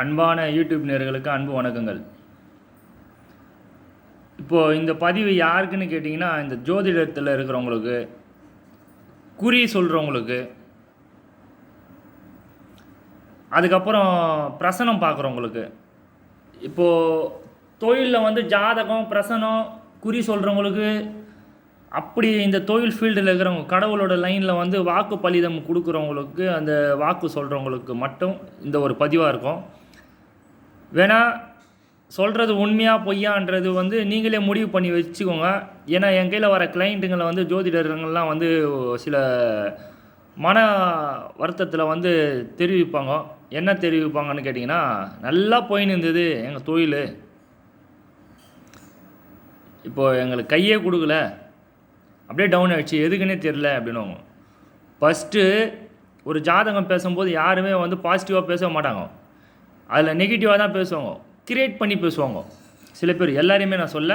அன்பான யூடியூப் நேர்களுக்கு அன்பு வணக்கங்கள். இப்போது இந்த பதிவு யாருக்குன்னு கேட்டிங்கன்னா இந்த ஜோதிடத்தில் இருக்கிறவங்களுக்கு குறி சொல்கிறவங்களுக்கு அதுக்கப்புறம் பிரசனம் பார்க்குறவங்களுக்கு இப்போது தொழிலில் வந்து ஜாதகம் பிரசனம் குறி சொல்கிறவங்களுக்கு அப்படி இந்த தொழில் ஃபீல்டில் இருக்கிறவங்க கடவுளோட லைனில் வந்து வாக்கு பலிதம் கொடுக்குறவங்களுக்கு அந்த வாக்கு சொல்கிறவங்களுக்கு மட்டும் இந்த ஒரு பதிவாக இருக்கும். வேணா சொல்கிறது உண்மையாக பொய்யான்றது வந்து நீங்களே முடிவு பண்ணி வச்சுக்கோங்க. ஏன்னா என் கையில் வர கிளைண்ட்டுங்களை வந்து ஜோதிடர்கள்லாம் வந்து சில மன வருத்தத்தில் வந்து தெரிவிப்பாங்க. என்ன தெரிவிப்பாங்கன்னு கேட்டிங்கன்னா நல்லா போயின்னு இருந்தது எங்கள் தொழில். இப்போது எங்களுக்கு கையே கொடுக்கல. அப்படியே டவுன் ஆகிடுச்சு எதுக்குன்னே தெரில அப்படின்னுவாங்க. ஃபஸ்ட்டு ஒரு ஜாதகம் பேசும்போது யாருமே வந்து பாசிட்டிவாக பேச மாட்டாங்க. அதில் நெகட்டிவாக தான் பேசுவாங்க. கிரியேட் பண்ணி பேசுவாங்க. சில பேர் எல்லாரையுமே நான் சொல்ல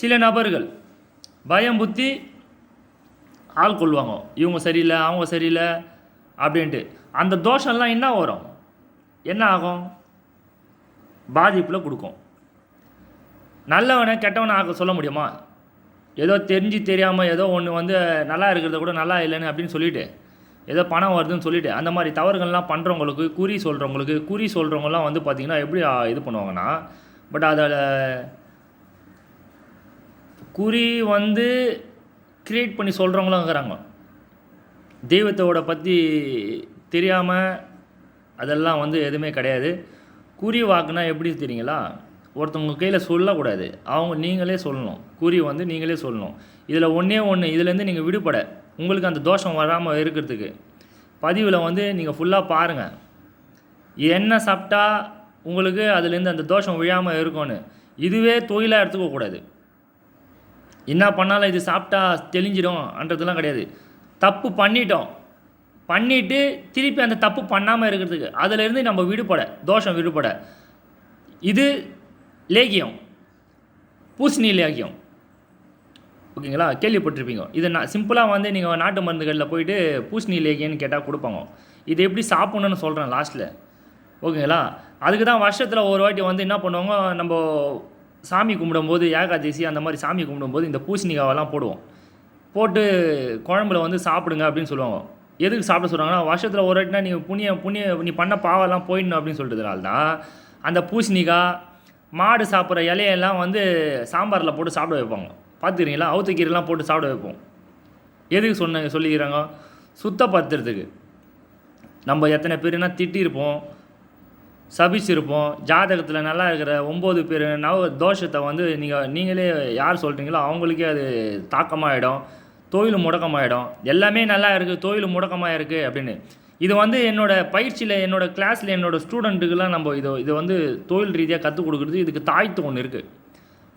சில நபர்கள் பயம் புத்தி ஆள் கொள்வாங்க. இவங்க சரியில்லை அவங்க சரியில்லை அப்படின்ட்டு. அந்த தோஷம்லாம் என்ன வரும்? என்ன ஆகும்? பாதிப்பில் கொடுக்கும். நல்லவனை கெட்டவனை ஆக சொல்ல முடியுமா? ஏதோ தெரிஞ்சு தெரியாமல் ஏதோ ஒன்று வந்து நல்லா இருக்கிறத கூட நல்லா இல்லைன்னு அப்படின்னு சொல்லிட்டு ஏதோ பணம் வருதுன்னு சொல்லிட்டு அந்த மாதிரி தவறுகள்லாம் பண்ணுறவங்களுக்கு குறி சொல்கிறவங்களுக்கு குறி சொல்கிறவங்கலாம் வந்து பார்த்திங்கன்னா எப்படி இது பண்ணுவாங்கன்னா பட் அதில் குறி வந்து க்ரியேட் பண்ணி சொல்கிறவங்களும் இருக்கிறாங்க தெய்வத்தோட பற்றி தெரியாமல் அதெல்லாம் வந்து எதுவுமே கிடையாது. குறி வாக்குனா எப்படி தெரியுங்களா? ஒருத்தவங்க கையில் சொல்லக்கூடாது. அவங்க நீங்களே சொல்லணும். குறி வந்து நீங்களே சொல்லணும். இதில் ஒன்றே ஒன்று இதுலேருந்து நீங்கள் விடுபட. உங்களுக்கு அந்த தோஷம் வராமல் இருக்கிறதுக்கு. பதிவில் வந்து நீங்கள் ஃபுல்லாக பாருங்கள் என்ன சாப்பிட்டா உங்களுக்கு அதுலேருந்து அந்த தோஷம் விழாமல் இருக்கும்னு. இதுவே தொழிலாக எடுத்துக்கக்கூடாது என்ன பண்ணாலும் இது சாப்பிட்டா தெளிஞ்சிடும்ன்றதுலாம் கிடையாது. தப்பு பண்ணிட்டோம். பண்ணிவிட்டு திருப்பி அந்த தப்பு பண்ணாமல் இருக்கிறதுக்கு. அதிலிருந்து நம்ம விடுபட தோஷம் விடுபட. இது லேகியம். பூசணி லேகியம். ஓகேங்களா? கேள்விப்பட்டிருப்பீங்க. இது நான் சிம்பிளாக வந்து நீங்கள் நாட்டு மருந்துகளில் போயிட்டு பூசணி லேகியன்னு கேட்டால் கொடுப்பாங்க. இது எப்படி சாப்பிட்ணுன்னு சொல்கிறேன் லாஸ்ட்டில் ஓகேங்களா? அதுக்கு தான் வருஷத்தில் ஒரு வாட்டி வந்து என்ன பண்ணுவாங்க நம்ம சாமி கும்பிடும்போது ஏகாதசி அந்த மாதிரி சாமி கும்பிடும்போது இந்த பூசணிக்காவெல்லாம் போடுவோம். போட்டு குழம்புல வந்து சாப்பிடுங்க அப்படின்னு சொல்லுவாங்க. எதுக்கு சாப்பிட சொல்கிறாங்கன்னா வருஷத்தில் ஒரு வாட்டினா நீங்கள் புண்ணிய புண்ணிய நீ பண்ண பாவெல்லாம் போயிடணும் அப்படின்னு சொல்கிறதுனால தான் அந்த பூசணிக்காய் மாடு சாப்பிட்ற இலையெல்லாம் வந்து சாம்பாரில் போட்டு சாப்பிட வைப்பாங்க. பார்த்துக்கிறீங்களா? அவுத்துக்கீரைலாம் போட்டு சாப்பிட வைப்போம். எதுக்கு சொன்ன சொல்லிக்கிறாங்க? சுத்தப்படுத்துறதுக்கு நம்ம எத்தனை பேருனா திட்டியிருப்போம் சபிச்சிருப்போம். ஜாதகத்தில் நல்லா இருக்கிற ஒம்பது பேர் நவ தோஷத்தை வந்து நீங்கள் நீங்களே யார் சொல்கிறீங்களோ அவங்களுக்கே அது தாக்கமாகிடும் தொழில் முடக்கமாகிடும் எல்லாமே நல்லா இருக்குது தொழில் முடக்கமாக இருக்குது அப்படின்னு. இது வந்து என்னோடய பயிற்சியில் என்னோடய கிளாஸில் என்னோடய ஸ்டூடெண்ட்டுக்கெல்லாம் நம்ம இதை இது வந்து தொழில் ரீதியாக கற்றுக் கொடுக்குறது இதுக்கு தாய்த்து ஒன்று இருக்குது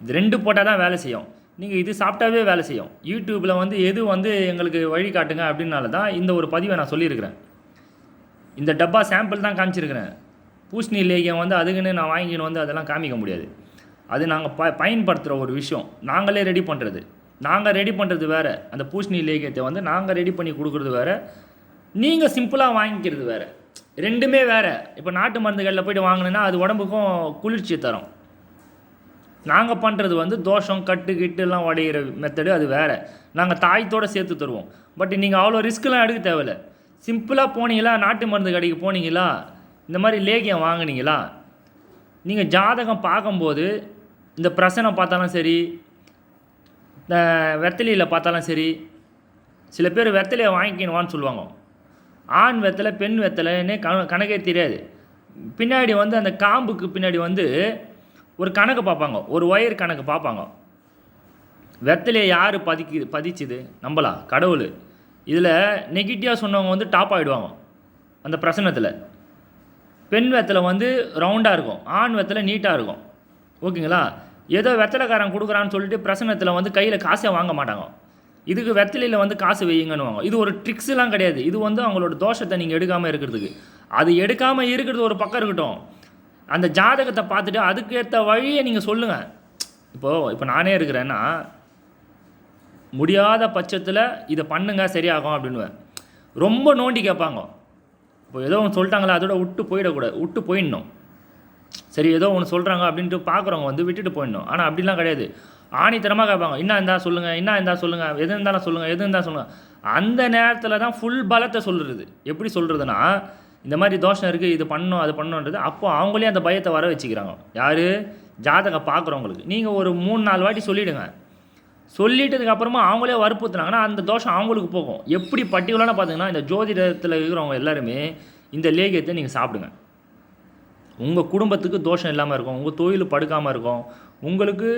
இது ரெண்டு போட்டால் தான் வேலை செய்யும். நீங்கள் இது சாப்பிட்டாவே வேலை செய்யும். யூடியூப்பில் வந்து எது வந்து எங்களுக்கு வழி காட்டுங்க அப்படின்னால தான் இந்த ஒரு பதிவை நான் சொல்லியிருக்கிறேன். இந்த டப்பா சாம்பிள் தான் காமிச்சிருக்கிறேன். பூஷ்ணி லேகியம் வந்து அதுக்குன்னு நான் வாங்கின்னு வந்து அதெல்லாம் காமிக்க முடியாது. அது நாங்கள் ப பயன்படுத்துகிற ஒரு விஷயம். நாங்களே ரெடி பண்ணுறது நாங்கள் ரெடி பண்ணுறது வேறு. அந்த பூஷ்ணி லேகியத்தை வந்து நாங்கள் ரெடி பண்ணி கொடுக்குறது வேறு. நீங்கள் சிம்பிளாக வாங்கிக்கிறது வேறு. ரெண்டுமே வேறு. இப்போ நாட்டு மருந்துகளில் போய்ட்டு வாங்கினேன்னா அது உடம்புக்கும் குளிர்ச்சி தரும். நாங்கள் பண்ணுறது வந்து தோஷம் கட்டு கிட்டுலாம் உடையிற மெத்தடு அது வேறு. நாங்கள் தாயத்தோடு சேர்த்து தருவோம். பட் நீங்கள் அவ்வளோ ரிஸ்க்லாம் எடுக்க தேவையில்ல. சிம்பிளாக போனீங்களா நாட்டு மருந்து கடைக்கு போனீங்களா இந்த மாதிரி லேகியம் வாங்கினீங்களா நீங்கள் ஜாதகம் பார்க்கும்போது இந்த பிரசனம் பார்த்தாலும் சரி இந்த வெத்தலையில் பார்த்தாலும் சரி சில பேர் வெத்தலையை வாங்கிக்கணுவான்னு சொல்லுவாங்க. ஆண் வெத்தலை பெண் வெத்தலைன்னே கண கணக்கே தெரியாது. பின்னாடி வந்து அந்த காம்புக்கு பின்னாடி வந்து ஒரு கணக்கு பார்ப்பாங்க. ஒரு ஒயர் கணக்கு பார்ப்பாங்க. வெத்தலையை யார் பதிக்கு பதிச்சுது? நம்பலா? கடவுள். இதில் நெகட்டிவாக சொன்னவங்க வந்து டாப் ஆகிடுவாங்க அந்த பிரசனத்தில் பெண் வெத்தலை வந்து ரவுண்டாக இருக்கும். ஆண் வெத்தலை நீட்டாக இருக்கும். ஓகேங்களா? ஏதோ வெத்தலைக்காரன் கொடுக்குறான்னு சொல்லிட்டு பிரசனத்தில் வந்து கையில் காசே வாங்க மாட்டாங்க. இதுக்கு வெத்தலையில் வந்து காசு வையுங்கன்னுவாங்க. இது ஒரு ட்ரிக்ஸ்லாம் கிடையாது. இது வந்து அவங்களோட தோஷத்தை நீங்கள் எடுக்காமல் இருக்கிறதுக்கு. அது எடுக்காமல் இருக்கிறது ஒரு பக்கம் இருக்கட்டும். அந்த ஜாதகத்தை பார்த்துட்டு அதுக்கேற்ற வழியை நீங்கள் சொல்லுங்கள் இப்போது இப்போ நானே இருக்கிறேன்னா முடியாத பட்சத்தில் இதை பண்ணுங்க சரியாகும் அப்படின்னுவேன். ரொம்ப நோண்டி கேட்பாங்க. இப்போ ஏதோ ஒன்று சொல்லிட்டாங்களா அதோட விட்டு போயிடக்கூடாது விட்டு போயிடணும். சரி ஏதோ ஒன்று சொல்கிறாங்க அப்படின்ட்டு பார்க்குறவங்க வந்து விட்டுட்டு போயிடணும். ஆனால் அப்படிலாம் கிடையாது. ஆணித்தரமாக கேட்பாங்க என்ன இருந்தால் சொல்லுங்கள் என்ன இருந்தால் சொல்லுங்கள் எது இருந்தாலும் சொல்லுங்கள் எது இருந்தால் சொல்லுங்கள் அந்த நேரத்தில் தான் ஃபுல் பலத்தை சொல்கிறது எப்படி சொல்கிறதுனா இந்த மாதிரி தோஷம் இருக்குது இது பண்ணணும் அது பண்ணணுன்றது அப்போ அவங்களே அந்த பயத்தை வர வச்சுக்கிறாங்க. யார்? ஜாதகம் பார்க்குறவங்களுக்கு. நீங்கள் ஒரு மூணு நாலு வாட்டி சொல்லிவிடுங்க சொல்லிட்டதுக்கு அப்புறமா அவங்களே வற்புறுத்துனாங்கன்னா அந்த தோஷம் அவங்களுக்கு போகும். எப்படி பர்டிகுலராக பார்த்தீங்கன்னா இந்த ஜோதிடத்தில் இருக்கிறவங்க எல்லாருமே இந்த லேகியத்தை நீங்கள் சாப்பிடுங்க. உங்கள் குடும்பத்துக்கு தோஷம் இல்லாமல் இருக்கும். உங்கள் தொழில் படுக்காமல் இருக்கும். உங்களுக்கு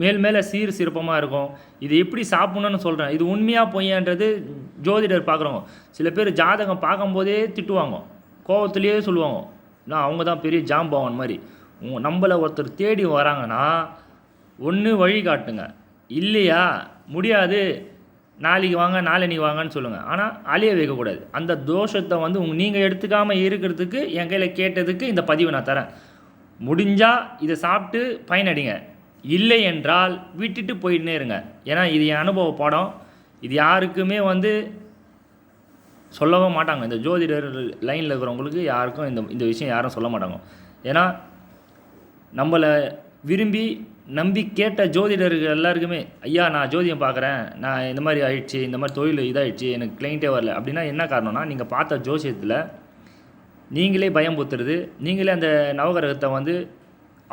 மேல் மேலே சீர் சிறப்பமாக இருக்கும். இது எப்படி சாப்பிட்ணுன்னு சொல்கிறேன் இது உண்மையாக பொய்யான்றது ஜோதிடர் பார்க்குறவங்க. சில பேர் ஜாதகம் பார்க்கும்போதே திட்டுவாங்க. கோவத்திலேயே சொல்லுவாங்க. நான் அவங்க தான் பெரிய ஜாம்பவன் மாதிரி. உங்கள் நம்மளை ஒருத்தர் தேடி வராங்கன்னா ஒன்று வழி காட்டுங்க. இல்லையா? முடியாது. நாளைக்கு வாங்க நாளைக்கு வாங்கன்னு சொல்லுங்கள் ஆனால் அழிய வைக்கக்கூடாது. அந்த தோஷத்தை வந்து உங்க நீங்கள் எடுத்துக்காமல் இருக்கிறதுக்கு என் கையில் கேட்டதுக்கு இந்த பதிவை நான் தரேன். முடிஞ்சால் இதை சாப்பிட்டு பயனடைங்க. இல்லை என்றால் விட்டுட்டு போயிட்டே இருங்க. ஏன்னா இது என் அனுபவ பாடம். இது யாருக்குமே வந்து சொல்லவும் மாட்டாங்க. இந்த ஜோதிடர் லைனில் இருக்கிறவங்களுக்கு யாருக்கும் இந்த இந்த விஷயம் யாரும் சொல்ல மாட்டாங்க. ஏன்னா நம்மளை விரும்பி நம்பி கேட்ட ஜோதிடர்கள் எல்லாருக்குமே ஐயா நான் ஜோதியம் பார்க்குறேன் நான் இந்த மாதிரி ஆயிடுச்சு. இந்த மாதிரி தொழில் இதாகிடுச்சு எனக்கு கிளைண்ட்டே வரல. அப்படின்னா என்ன காரணம்னா நீங்கள் பார்த்த ஜோசியத்தில் நீங்களே பயம் புத்துறது நீங்களே அந்த நவகிரகத்தை வந்து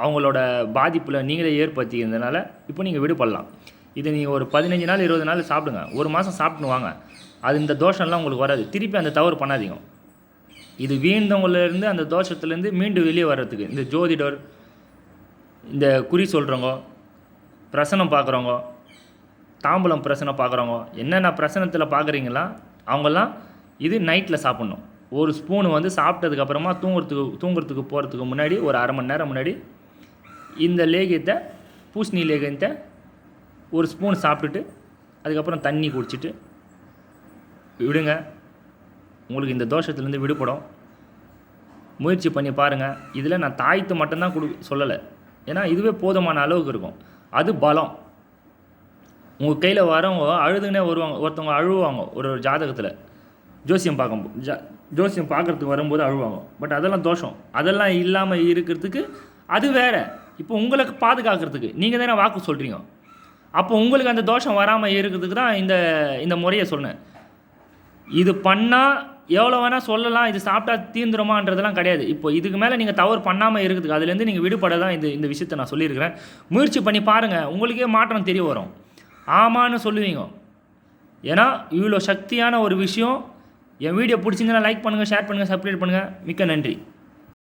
அவங்களோட பாதிப்பில் நீங்களே ஏற்படுத்திக்கிறதுனால இப்போ நீங்கள் விடுபடலாம். இது நீங்கள் ஒரு பதினஞ்சு நாள் இருபது நாள் சாப்பிடுங்க. ஒரு மாதம் சாப்பிட்டு வாங்க. அது இந்த தோஷம்லாம் உங்களுக்கு வராது. திருப்பி அந்த தவறு பண்ணாதீங்க. இது வீழ்ந்தவங்கலேருந்து அந்த தோஷத்துலேருந்து மீண்டும் வெளியே வர்றதுக்கு. இந்த ஜோதிடர் இந்த குறி சொல்கிறவங்க பிரசனம் பார்க்குறவங்க தாம்பூலம் பிரசனம் பார்க்குறவங்க என்னென்ன பிரசனத்தில் பார்க்குறீங்களா அவங்கெல்லாம் இது நைட்டில் சாப்பிட்ணும். ஒரு ஸ்பூன் வந்து சாப்பிட்டதுக்கப்புறமா தூங்குறதுக்கு தூங்குறதுக்கு போகிறதுக்கு முன்னாடி ஒரு அரை மணி நேரம் முன்னாடி இந்த லேகியத்தை பூசணி லேகியத்தை ஒரு ஸ்பூன் சாப்பிட்டுட்டு அதுக்கப்புறம் தண்ணி குடிச்சிட்டு விடுங்க. உங்களுக்கு இந்த தோஷத்துலேருந்து விடுபடும். முயற்சி பண்ணி பாருங்கள் இதில் நான் தாய்த்து மட்டும்தான் கொடு சொல்லலை. ஏன்னா இதுவே போதுமான அளவுக்கு இருக்கும். அது பலம். உங்கள் கையில் வரவங்க அழுதுனே வருவாங்க. ஒருத்தவங்க அழுவாங்க ஒரு ஒரு ஜாதகத்தில். ஜோசியம் பார்க்கும் ஜா ஜோசியம் பார்க்குறதுக்கு வரும்போது அழுவாங்க. பட் அதெல்லாம் தோஷம். அதெல்லாம் இல்லாமல் இருக்கிறதுக்கு அது வேறு. இப்போ உங்களுக்கு பாதுகாக்கிறதுக்கு நீங்கள் தானே வாக்கு சொல்கிறீங்க அப்போ உங்களுக்கு அந்த தோஷம் வராமல் இருக்கிறதுக்கு தான் இந்த இந்த முறையை சொன்னேன். இது பண்ணால் எவ்வளோ வேணால் சொல்லலாம் இது சாப்பிட்டா தீந்துருமான்றதெல்லாம் கிடையாது. இப்போ இதுக்கு மேலே நீங்கள் தவறு பண்ணாமல் இருக்கிறதுக்கு அதுலேருந்து நீங்கள் விடுபட தான் இந்த இந்த விஷயத்தை நான் சொல்லியிருக்கிறேன். முயற்சி பண்ணி பாருங்கள் உங்களுக்கே மாற்றம் தெரிய வரும். ஆமான்னு சொல்லுவீங்க. ஏன்னா இவ்வளோ சக்தியான ஒரு விஷயம். என் வீடியோ பிடிச்சிருந்தா லைக் பண்ணுங்கள் ஷேர் பண்ணுங்கள் சப்ஸ்கிரைப் பண்ணுங்கள் மிக்க நன்றி.